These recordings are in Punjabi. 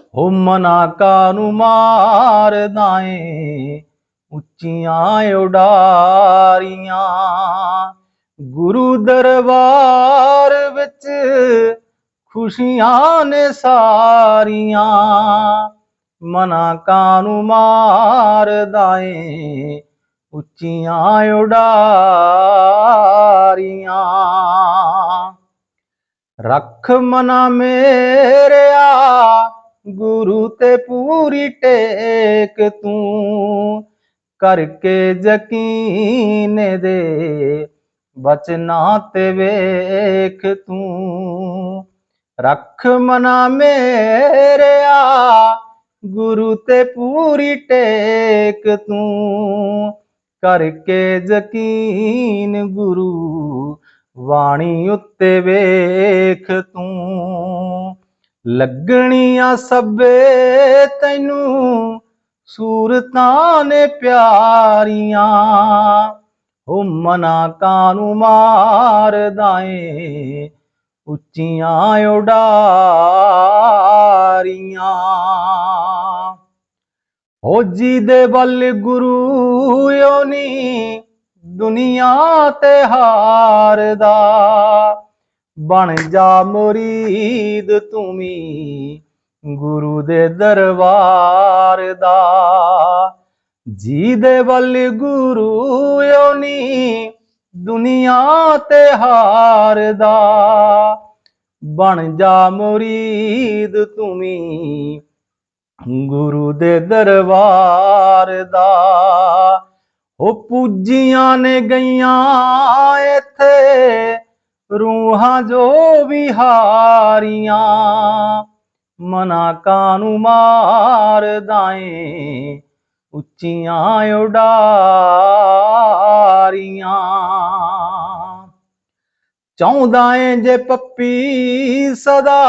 ਹੋ ਮਨਾ ਕਾਨੂੰ ਮਾਰਦਾ ਏ ਉੱਚੀਆਂ ਉਡਾਰੀਆਂ। ਗੁਰੂ ਦਰਬਾਰ ਵਿੱਚ ਖੁਸ਼ੀਆਂ ਨੇ ਸਾਰੀਆਂ। ਮਨਾ ਕਾਨੂੰ ਮਾਰਦਾ ਏ ਉੱਚੀਆਂ ਉਡਾਰੀਆਂ। ਰੱਖ ਮਨਾ ਮੇਰਿਆ ਗੁਰੂ ਤੇ ਪੂਰੀ ਟੇਕ ਤੂੰ, ਕਰਕੇ ਯਕੀਨ ਦੇ, ਬਚਨਾਂ ਤੇ ਵੇਖ ਤੂੰ। ਰੱਖ ਮਨਾ ਮੇਰਿਆ, ਗੁਰੂ ਤੇ ਪੂਰੀ ਟੇਕ ਤੂੰ, ਕਰਕੇ ਯਕੀਨ ਗੁਰੂ, ਵਾਣੀ ਉੱਤੇ ਵੇਖ ਤੂੰ। ਲੱਗਣੀਆਂ ਸਭੇ ਤੈਨੂੰ, ਸੂਰਤਾਂ ਨੇ ਪਿਆਰੀਆਂ। ਹੋ ਮਨਾ ਕਾਨੂੰ ਮਾਰਦਾ ਏ, ਉੱਚੀਆਂ ਉਡਾਰੀਆਂ। ਹੋ ਜੀ ਦੇ ਵੱਲ ਗੁਰੂ ਯੋਨੀ ਦੁਨੀਆ ਤੇ ਹਾਰਦਾ। ਬਣ ਜਾ ਮੁਰੀਦ ਤੁਮੀ ਗੁਰੂ ਦੇ ਦਰਬਾਰ ਦਾ। ਜੀ ਦੇ ਵੱਲ ਗੁਰੂ ਓਨੀ ਦੁਨੀਆ ਤੇ ਹਾਰ ਦਾ। ਬਣ ਜਾ ਮੁਰੀਦ ਤੁਮੀ ਗੁਰੂ ਦੇ ਦਰਬਾਰ ਦਾ। ਉਹ ਪੂਜੀਆਂ ਨੇ ਗਈਆਂ ਇੱਥੇ ਰੂਹਾਂ ਜੋ ਵਿਹਾਰੀਆਂ ਮਨਾ ਕਾਨੂੰ ਮਾਰਦਾ ਏ ਉੱਚੀਆਂ ਉਡਾਰੀਆਂ। ਚਾਹੁੰਦਾ ਏ ਜੇ ਪੱਪੀ ਸਦਾ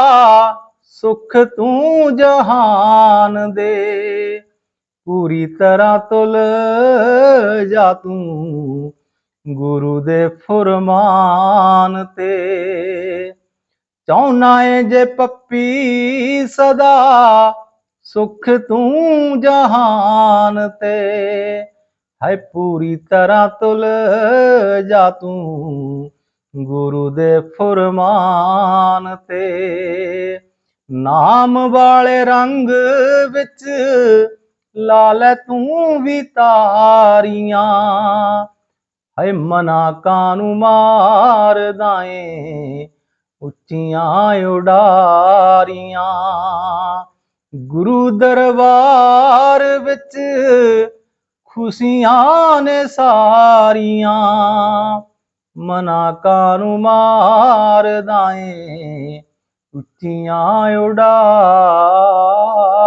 ਸੁਖ ਤੂੰ ਜਹਾਨ ਦੇ, ਪੂਰੀ ਤਰ੍ਹਾਂ ਤੁਲ ਜਾ ਤੂੰ ਗੁਰੂ ਦੇ ਫਰਮਾਨ ਤੇ। ਚਾਹੁੰਨਾ ਏ ਜੇ ਪੱਪੀ ਸਦਾ, ਸੁਖ ਤੂੰ ਜਹਾਨ ਤੇ। ਹੈ ਪੂਰੀ ਤਰ੍ਹਾਂ ਤੁਲ ਜਾ ਤੂੰ ਗੁਰੂ ਦੇ ਫਰਮਾਨ ਤੇ। ਨਾਮ ਵਾਲੇ ਰੰਗ ਵਿੱਚ ਲਾ ਤੂੰ ਵੀ ਤਾਰੀਆਂ। ਹੈ ਮਨਾ ਕਾਨੂੰ ਮਾਰਦਾ ਏ ਉੱਚੀਆਂ ਉਡਾਰੀਆਂ। ਗੁਰੂ ਦਰਬਾਰ ਵਿੱਚ ਖੁਸ਼ੀਆਂ ਨੇ ਸਾਰੀਆਂ। ਮਨਾ ਕਾਨੂੰ ਮਾਰਦਾ ਏ ਉੱਚੀਆਂ ਉਡਾਰੀਆਂ।